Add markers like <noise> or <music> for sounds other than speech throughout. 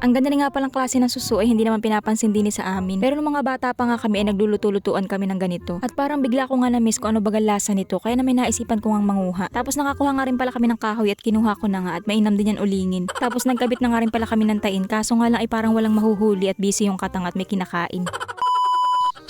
Ang ganda na nga palang klase ng suso ay hindi naman pinapansin din sa amin. Pero nung mga bata pa nga kami ay nagluluto-lutuan kami ng ganito. At parang bigla ko nga na-miss kung ano bagal lasa nito kaya na may naisipan ko ngang manguha. Tapos nakakuha nga rin pala kami ng kahoy at kinuha ko na nga at mainam din yan ulingin. Tapos nagkabit na nga rin pala kami ng tain kaso nga lang ay parang walang mahuhuli at busy yung katang at may kinakain.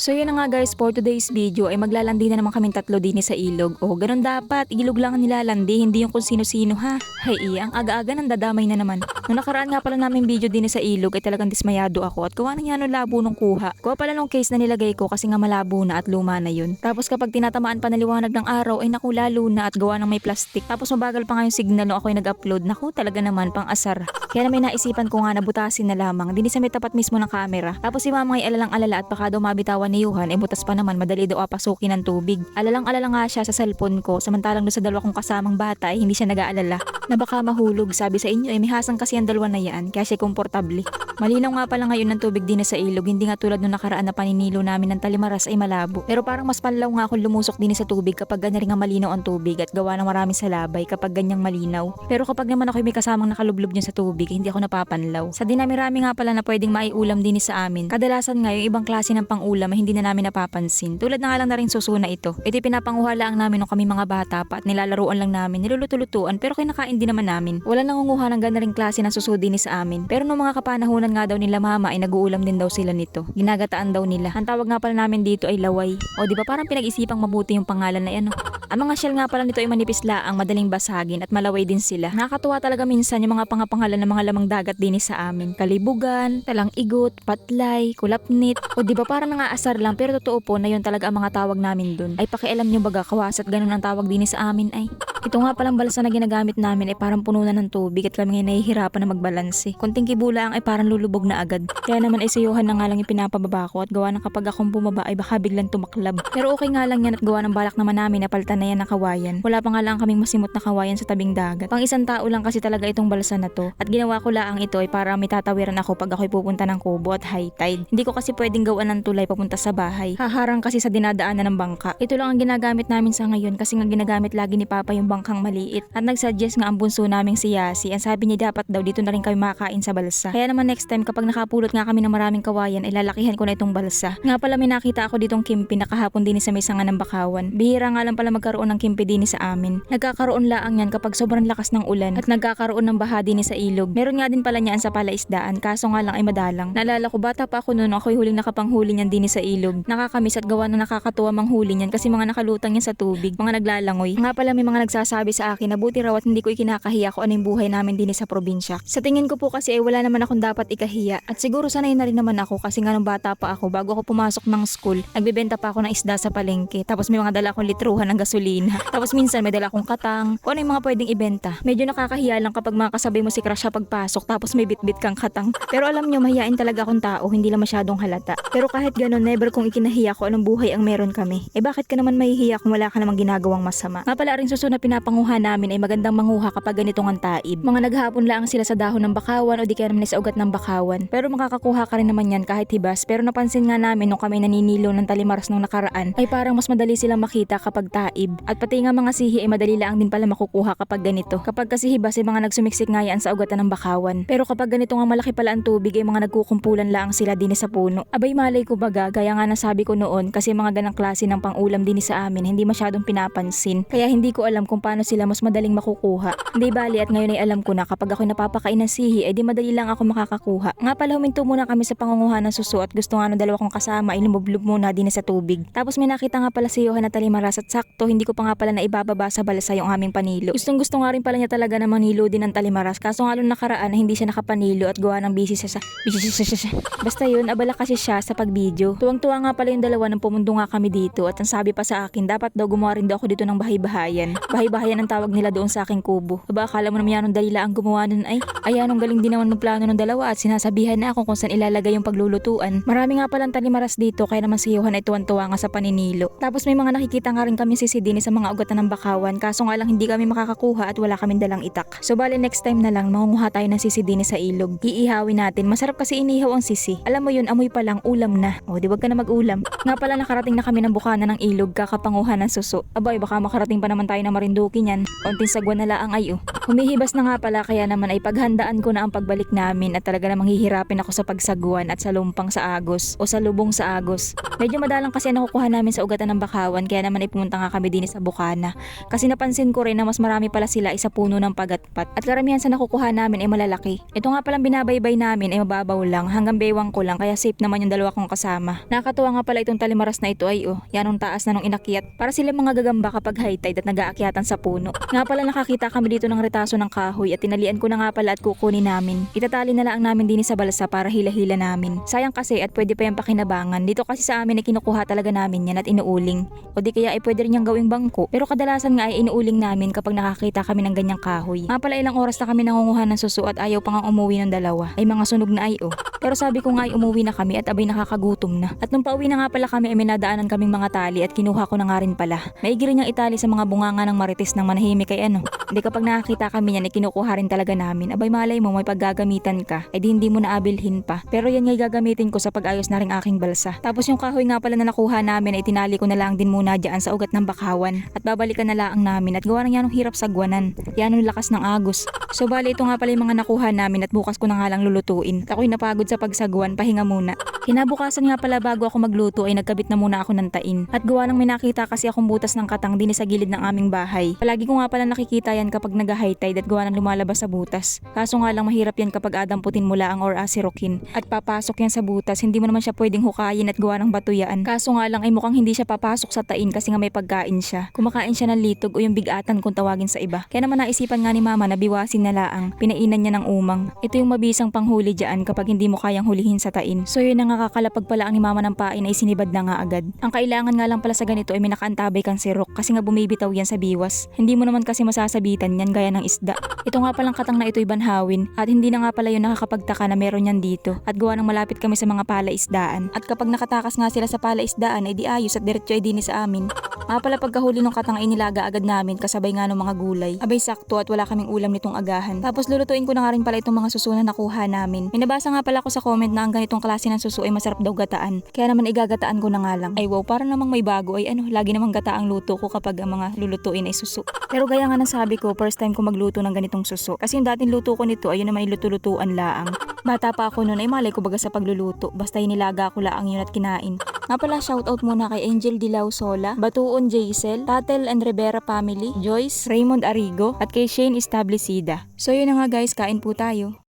So yun na nga guys, for today's video ay maglalandi na naman kaming tatlo din sa ilog. O ganun dapat, ilog lang ang nilalandi, hindi yung kung sino-sino ha. Hay iya, ang aga-aga nang dadamay na naman. Nung nakaraan nga pala namin video din sa ilog ay talagang dismayado ako at gawa na nga nung labo nung kuha. Gawa pala nung case na nilagay ko kasi nga malabo na at luma na yun. Tapos kapag tinatamaan pa na liwanag ng araw ay naku lalo na at gawa ng may plastic. Tapos mabagal pa nga yung signal nung ako'y nag-upload. Naku talaga naman pang asar. Kaya na may naisipan ko nga na butasin na lamang. Din sa may tapat mismo ng camera. Tapos si mama ay alalang alala at baka daw mabitawan ni Yuhan ay butas pa naman madali daw apasukin ng tubig. Alalang alala nga siya sa cellphone ko samantalang doon sa dalawa kong kasamang bata ay hindi siya nag-aalala. Na baka mahulog sabi sa inyo ay may hasang kasi ang dalawa na yan kaya siya komportable. Malinaw nga pala ngayon ng tubig din sa ilog hindi nga tulad nung nakaraan na paninilo namin ng talimaras ay malabo. Pero parang mas panlaw nga akong lumusok din sa tubig kapag ganyan nga malinaw ang tubig at gawa ng maraming salabay kapag ganyang malinaw. Pero kapag naman ako may kasamang nakalublob niya sa tubig hindi ako napapanlaw. Sa dinami-rami nga pala na pwedeng maiulam din sa amin. Kadalasan nga yung ibang klase ng pangulam ay hindi na namin napapansin. Tulad na nga lang na rin susuna ito. Ito pinapanguha lang namin nung kami mga bata pa at nilalaruan lang namin, niluluto-lutuan pero kinakain din naman namin. Wala nangunguha ng ganda ring klase ng suso din sa amin. Pero nung mga kapanahunan nga daw nila mama ay nag-uulam din daw sila nito. Ginagataan daw nila. Ang tawag nga pala namin dito ay laway. O di ba parang pinag-isipang mabuti yung pangalan na yan. Ang mga shell nga pala nito ay manipis laang, madaling basagin at malaway din sila. Nakakatuwa talaga minsan yung mga pangapangalan ng mga lamang dagat din sa amin. Kalibugan, talang igot, patlay, kulapnit. O di ba parang nangaasar lang pero totoo po na yun talaga ang mga tawag namin dun. Ay pakialam nyo baga kawas at ganun ang tawag din sa amin ay. Ito nga palang balsa na ginagamit namin ay parang puno na ng tubig at kami ngay nahihirapan na magbalanse. Kunting kibulang ay parang lulubog na agad. Kaya naman ay sayuhan na nga lang yung pinapababa ko at gawa ng kapag akong bumaba ay baka biglang tumaklab. Pero okay nga lang yan at gawa ng balak naman namin na palitan na yan ng kawayan. Wala pa nga lang kaming masimot na kawayan sa tabing dagat. Pang isang tao lang kasi talaga itong balsa na to. At ginawa ko lang ito ay para may tatawiran ako pag ako'y pupunta ng kubo at high tide. Hindi ko kasi pwedeng gawan ng tulay papunta sa bahay. Haharang kasi sa dinadaanan ng bangka. Ito lang ang ginagamit namin sa ngayon kasi nga ginagamit lagi ni Papa yung bangkang maliit. At nagsuggest nga ang bunso naming si Yasi. Ang sabi niya dapat daw dito na rin kami makakain sa balsa. Kaya naman next time kapag nakapulot nga kami ng maraming kawayan ay lalakihan ko na itong balsa. Nga pala may nakita ako ditong kimpi na kahapon din sa may sanga ng bakawan. Bihira nga lang pala magkaroon ng kimpi din sa amin. Nagkakaroon laang yan kapag sobrang lakas ng ulan at nagkakaroon ng baha din sa ilog. Meron nga din pala niyan sa palaisdaan kaso nga lang ay madalang. Naalala ko bata pa ako noon ako'y huling nakapanghuli niyan din sa ilog. Nakakamiss at gawa na nakakatuwa manghuli niyan kasi mga nakalutang yan sa tubig, mga naglalangoy. Nga pala may mga nagsasabi sa akin na buti raw at hindi ko ikinakahiya kung ano yung buhay namin din sa probinsya. Sa tingin ko po kasi ay wala naman akong dapat ikahiya at siguro sanay na rin naman ako kasi nga nung bata pa ako bago ako pumasok ng school, nagbebenta pa ako ng isda sa palengke tapos may mga dala akong litruhan ng gasolina. <laughs> Tapos minsan may dala akong katang kung ano yung mga pwedeng ibenta. Medyo nakakahiya lang kapag mga kasabay mo si crush siya pagpasok tapos may bitbit kang katang. Pero alam nyo, mahihain talaga akong tao, hindi lang masyadong halata. Pero kahit ganun, never kong ikinahiya ko anong buhay ang meron kami. Eh bakit ka naman mahihiya kung wala ka namang ginagawang masama? Nga pala rin susunod na pinapanguha namin ay magandang manguha kapag ganitong ang taib. Mga naghapon lang sila sa dahon ng bakawan o di kaya naman sa ugat ng bakawan. Pero makakakuha ka rin naman yan kahit hibas. Pero napansin nga namin nung kami naninilo ng talimaras nung nakaraan ay parang mas madali silang makita kapag taib. At pati nga mga sihi ay madali lang din pala makukuha kapag ganito. Kapag kasi hibas ay mga nagsumiksik nga yan sa ugatan ng bakawan. Pero kapag ganito nga malaki pala ang tubig ay mga nagkukumpulan lang sila din sa puno. Abay malay ko baga, gaya nga nasabi ko noon kasi mga ganang klase ng pangulam din sa amin hindi masyadong pinapansin. Kaya hindi ko alam kung paano sila mas madaling makukuha. Hindi bali at ngayon ay alam ko na kapag ako napapakain ng sihi ay di madali lang ako makakakuha. Nga pala huminto muna kami sa pangunguha ng suso at gusto nga ng dalawa kong kasama ay lumublob muna din sa tubig. Tapos may nakita nga pala si Johan na talimaras at sakto hindi ko pa nga pala na ibababa sa balsa yung aming panilo. Gustong gusto nga rin pala niya talaga na manilo din ng talimaras kaso nga nakaraan na hindi siya nakapanilo at gawa ng busy siya sa Basta yun, abala kasi siya sa pagbideo. Tuwang-tuwa nga pala yung dalawa nang pumundo nga kami dito at ang sabi pa sa akin, dapat daw gumawa rin daw ako dito ng bahay-bahayan. Bahay-bahayan ang tawag nila doon sa aking kubo. Aba, akala mo naman yan ang dalila ang gumawa nun ay. Ay, anong galing din naman ng plano ng dalawa at sinasabihan na ako kung saan ilalagay yung paglulutuan. Marami nga palang talimaras dito kaya naman si Johan ay tuwan-tuwa nga sa paninilo. Tapos may mga nakikita nga rin kami si Sidini sa mga ugatan ng bakawan kaso nga lang hindi kami makakakuha at wala kaming dalang itak. So bali next time na lang mangunguha tayo ng sisidini sa ilog. Iihawin natin. Masarap kasi inihaw ang sisi. Alam mo yun, amoy pa lang ulam na. O di wag ka na mag-ulam. Nga pala nakarating na kami ng bukana ng ilog kakapanguhan ng suso. Abay baka makarating pa naman tayo ng duki niyan. Konting sagwa na laang ay oh. Humihibas na nga pala kaya naman ay paghandaan ko na ang pagbalik namin at talaga namang hihirapin ako sa pagsaguan at sa lumpang sa Agos o sa lubong sa Agos. Medyo madalang kasi nakukuha namin sa ugatan ng bakawan kaya naman ay pumunta nga kami din sa Bukana. Kasi napansin ko rin na mas marami pala sila isa puno ng pagatpat at karamihan sa nakukuha namin ay malalaki. Ito nga palang binabaybay namin ay mababaw lang hanggang bewang ko lang kaya safe naman yung dalawa kong kasama. Nakakatuwa nga pala itong talimaras na ito ay oh, yan ang taas na nung inakyat. Para sila mga gagamba kapag high tide at nag-aakyatan sa puno. Nga pala nakakita kami dito ng retaso ng kahoy at tinalian ko na nga pala at kukunin namin. Itatali na lang namin din sa balsa para hila-hila namin. Sayang kasi at pwede pa yung pakinabangan. Dito kasi sa amin ay kinukuha talaga namin yan at inuuling. O di kaya ay pwede rin yung gawing bangko. Pero kadalasan nga ay inuuling namin kapag nakakita kami ng ganyang kahoy. Nga pala ilang oras na kami nangunguha ng suso at ayaw pa nga umuwi ng dalawa. Ay mga sunog na ay oh. Pero sabi ko nga ay umuwi na kami at abay nakakagutom na. At nung pauwi na nga pala kami ay may nadaanan kaming mga tali at kinuha ko na nga rin pala. Maigi rin yung itali sa mga bunganga ng marites ng manahimik kay ano. Hindi kapag nakakita kami yan ay kinukuha rin talaga namin. Abay malay mo may paggagamitan ka. Eh di hindi mo naabilhin pa. Pero yan nga gagamitin ko sa pag-ayos na rin aking balsa. Tapos yung kahoy nga pala na nakuha namin ay tinali ko na lang din muna dyan sa ugat ng bakawan. At babalikan na lang namin at gawa ng yanong hirap sa gwanan. Yan ang lakas ng agos. So bali ito nga pala yung mga nakuha namin at bukas ko na nga lang lulutuin. At ako'y napagod sa pagsagwan, pahinga muna. Kinabukasan nga pala bago ako magluto ay nagkabit na muna ako ng tain. At gawa ng may nakita kasi akong butas ng katang din sa gilid ng aming bahay. Palagi ko nga pala nakikita yan kapag nag-high tide at gawa ng lumalabas sa butas. Kaso nga lang mahirap yan kapag adamputin mula ang or asirokin. At papasok yan sa butas, hindi mo naman siya pwedeng hukayin at gawa ng batuyaan. Kaso nga lang ay mukhang hindi siya papasok sa tain kasi nga may pagkain siya. Kumakain siya ng litog o yung bigatan kung tawagin sa iba. Kaya naman naisipan nga ni mama na biwasin na laang. Pinainan niya ng umang. Ito yung mabisang panghuli dyan kapag hindi mo kayang hulihin sa tain. So yun na nga kakalapag pala ang ni ng pain ay sinibad na nga agad. Ang kailangan nga lang pala sa ganito ay may nakaantabay kang sirok kasi nga bumibitaw yan sa biwas. Hindi mo naman kasi masasabitan yan gaya ng isda. Ito nga palang katang na ito'y banhawin at hindi na nga pala yun nakakapagtaka na meron yan dito at gawa ng malapit kami sa mga palaisdaan. At kapag nakatakas nga sila sa palaisdaan ay di ayos at diretso ay dini sa amin. Nga pala pagkahuli ng katang ay nilaga agad namin kasabay nga ng mga gulay. Abay sakto at wala kaming ulam nitong agahan. Tapos lulutuin ko na nga rin pala itong mga suso na nakuha namin. May nga pala ako sa comment na ang ganitong klase ng suso ay masarap daw gataan. Kaya naman igagataan ko na nga lang. Ay wow, para namang may bago ay ano, lagi namang gata ang luto ko kapag ang mga lulutuin ay suso. Pero gaya nga ng sabi ko, first time ko magluto ng ganitong suso. Kasi yung dating luto ko nito ay yun naman iluto-lutuan laang. Bata pa ako noon ay malay ko baga sa pagluluto. Basta hinilaga ko laang yun at kinain. Nga pala shoutout muna kay Angel Dilao Sola, Batuon Jaisel, Tatel and Rivera family, Joyce, Raymond Arigo, at kay Shane Establecida. So yun na nga guys, kain po tayo.